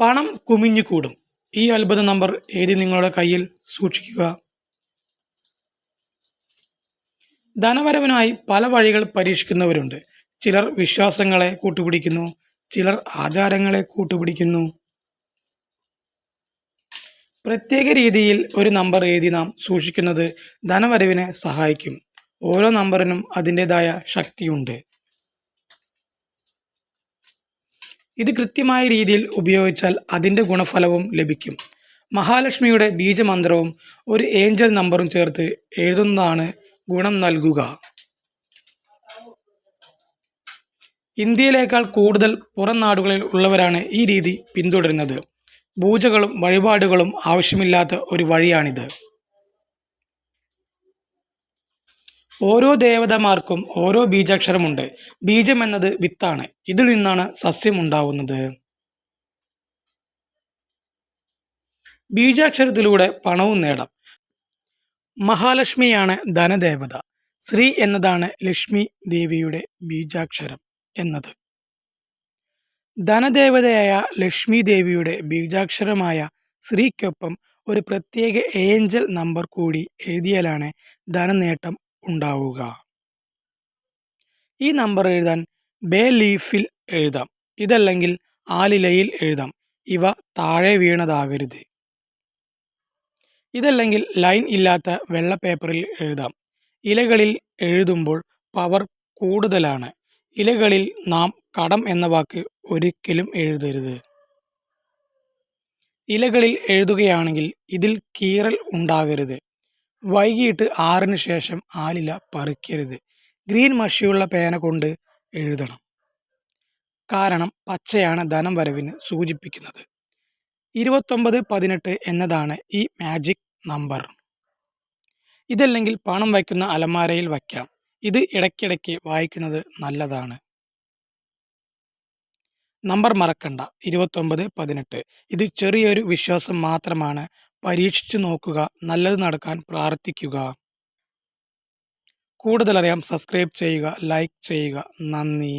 പണം കുമിഞ്ഞു കൂടും ഈ അത്ഭുത നമ്പർ എഴുതി നിങ്ങളുടെ കയ്യിൽ സൂക്ഷിക്കുക. ധനവരവിനായി പല വഴികൾ പരീക്ഷിക്കുന്നവരുണ്ട്. ചിലർ വിശ്വാസങ്ങളെ കൂട്ടുപിടിക്കുന്നു ചിലർ ആചാരങ്ങളെ കൂട്ടുപിടിക്കുന്നു. പ്രത്യേക രീതിയിൽ ഒരു നമ്പർ എഴുതി നാം സൂക്ഷിക്കുന്നത് ധനവരവിനെ സഹായിക്കും. ഓരോ നമ്പറിനും അതിന്റെതായ ശക്തിയുണ്ട്. ഇത് കൃത്യമായ രീതിയിൽ ഉപയോഗിച്ചാൽ അതിന്റെ ഗുണഫലവും ലഭിക്കും. മഹാലക്ഷ്മിയുടെ ബീജമന്ത്രവും ഒരു ഏഞ്ചൽ നമ്പറും ചേർത്ത് എഴുതുന്നതാണ് ഗുണം നൽകുക. ഇന്ത്യയിലേക്കാൾ കൂടുതൽ പുറം നാടുകളിൽ ഉള്ളവരാണ് ഈ രീതി പിന്തുടരുന്നത്. പൂജകളും വഴിപാടുകളും ആവശ്യമില്ലാത്ത ഒരു വഴിയാണിത്. ഓരോ ദേവതമാർക്കും ഓരോ ബീജാക്ഷരമുണ്ട്. ബീജം എന്നത് വിത്താണ്. ഇതിൽ നിന്നാണ് സസ്യം ഉണ്ടാവുന്നത്. ബീജാക്ഷരത്തിലൂടെ പണവും നേടാം. മഹാലക്ഷ്മിയാണ് ധനദേവത. ശ്രീ എന്നതാണ് ലക്ഷ്മി ദേവിയുടെ ബീജാക്ഷരം എന്നത്. ധനദേവതയായ ലക്ഷ്മി ദേവിയുടെ ബീജാക്ഷരമായ ശ്രീക്കൊപ്പം ഒരു പ്രത്യേക ഏഞ്ചൽ നമ്പർ കൂടി എഴുതിയാലാണ് ധനനേട്ടം ഉണ്ടാവുക. ഈ നമ്പർ എഴുതാൻ ബേ ലീഫിൽ എഴുതാം. ഇതല്ലെങ്കിൽ ആലിലയിൽ എഴുതാം. ഇവ താഴെ വീണതാകരുത്. ഇതല്ലെങ്കിൽ ലൈൻ ഇല്ലാത്ത വെള്ള പേപ്പറിൽ എഴുതാം. ഇലകളിൽ എഴുതുമ്പോൾ പവർ കൂടുതലാണ്. ഇലകളിൽ നാം കടം എന്ന വാക്ക് ഒരിക്കലും എഴുതരുത്. ഇലകളിൽ എഴുതുകയാണെങ്കിൽ ഇതിൽ കീറൽ ഉണ്ടാകരുത്. വൈകിട്ട് ആറിന് ശേഷം ആലില പറിക്കരുത്. ഗ്രീൻ മഷിയുള്ള പേന കൊണ്ട് എഴുതണം. കാരണം പച്ചയാണ് ധനം വരവിന് സൂചിപ്പിക്കുന്നത്. ഇരുപത്തൊമ്പത് പതിനെട്ട് എന്നതാണ് ഈ മാജിക് നമ്പർ ഇതല്ലെങ്കിൽ പണം വയ്ക്കുന്ന അലമാരയിൽ വയ്ക്കാം. ഇത് ഇടയ്ക്കിടയ്ക്ക് വായിക്കുന്നത് നല്ലതാണ്. നമ്പർ മറക്കണ്ട. ഇരുപത്തൊമ്പത് പതിനെട്ട്. ഇത് ചെറിയൊരു വിശ്വാസം മാത്രമാണ്. പരീക്ഷിച്ചു നോക്കുക നല്ലത് നടക്കാൻ പ്രാർത്ഥിക്കുക. കൂടുതലറിയാം സബ്സ്ക്രൈബ് ചെയ്യുക ലൈക്ക് ചെയ്യുക. നന്ദി.